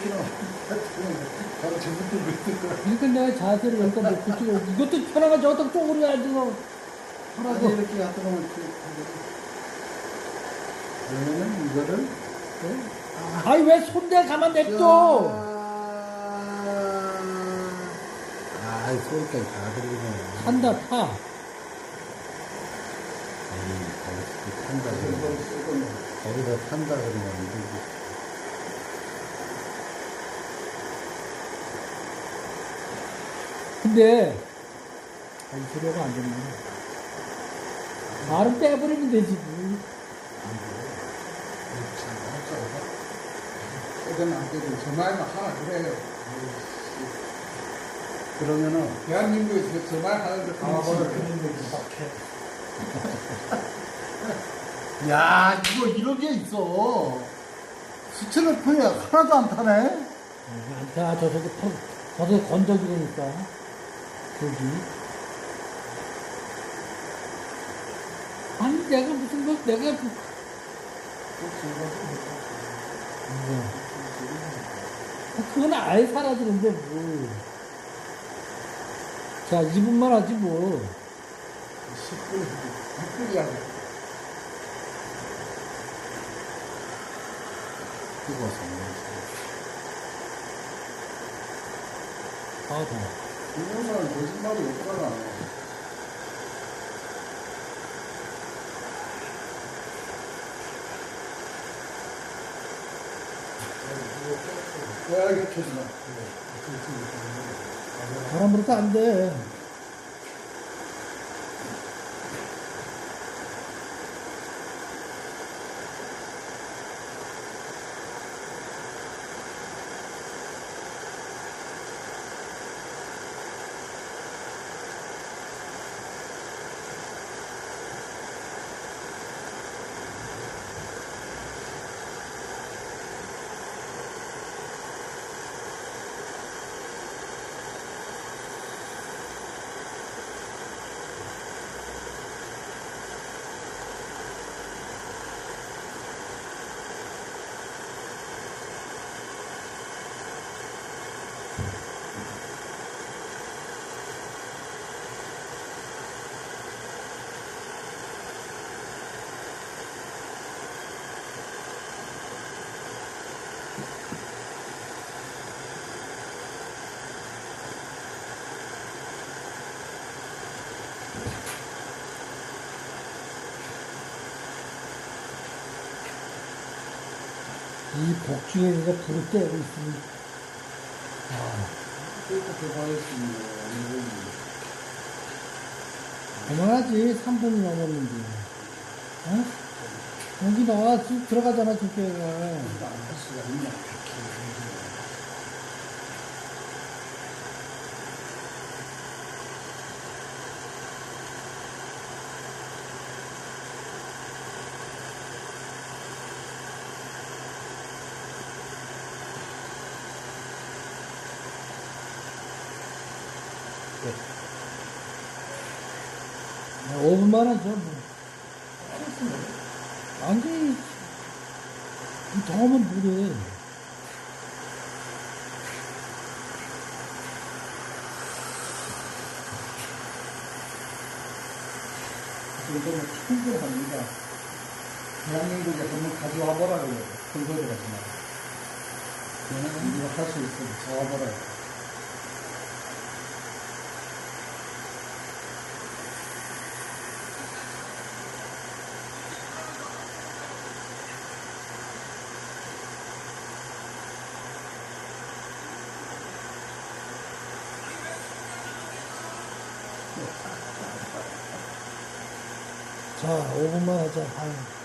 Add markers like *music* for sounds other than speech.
이렇게 나오면 바로 저분도 못들 거야. 그러니까 내가 자세를 여기다 놓고 찍어. 이것도 저것도 쪼그려야지, 너. 아니 하라고. 이렇게 갖다 놓으면 이렇게 그러면은 이거를 아니, 왜 손대 가만 냅둬? 아, 소리까지 다 들리네. 탄다, 타. 아니, 거기서 그러면 거기서 탄다 그러면 안 되지. 근데, 아니, 소리가 안 됐네. 말은 빼버리면 되지, 뭐. 빼든 안 빼든 저 말만 하나 그래요. 그러면은 대한민국에서 저 말 하는데 *laughs* 야 이거 이런 게 있어. 포야 하나도 안 타네. 안 타, 저 속에 터, 저 속에 건더기니까. 저기. 아니, 내가 무슨 뭐, 내가. 뭐- 뭐. 그건 아예 사라지는데, 뭘. 자, 2분만 하지, 뭐. 10분, 6분이야. 뜨거워서 아, 더. 이거는 거짓말이 없잖아. 야, 이거 켜지 마. 바람 불어서 안 돼. 이 복중에 누가 불을 떼고 있으니. 아. 그만하지. 3분이 넘었는데. 어? 여기 나와. 지금 들어가잖아, 있냐. 야, 5분만 하죠, 뭐. 완전히, 이 더우면 뭐래. 이거는 충분합니다. 대한민국에 한번 가져와 보라 그래요. 근거를 가지 마. 얘는 이거 할수 있어. 잡아보라. 자, 5분만 하자. 아유.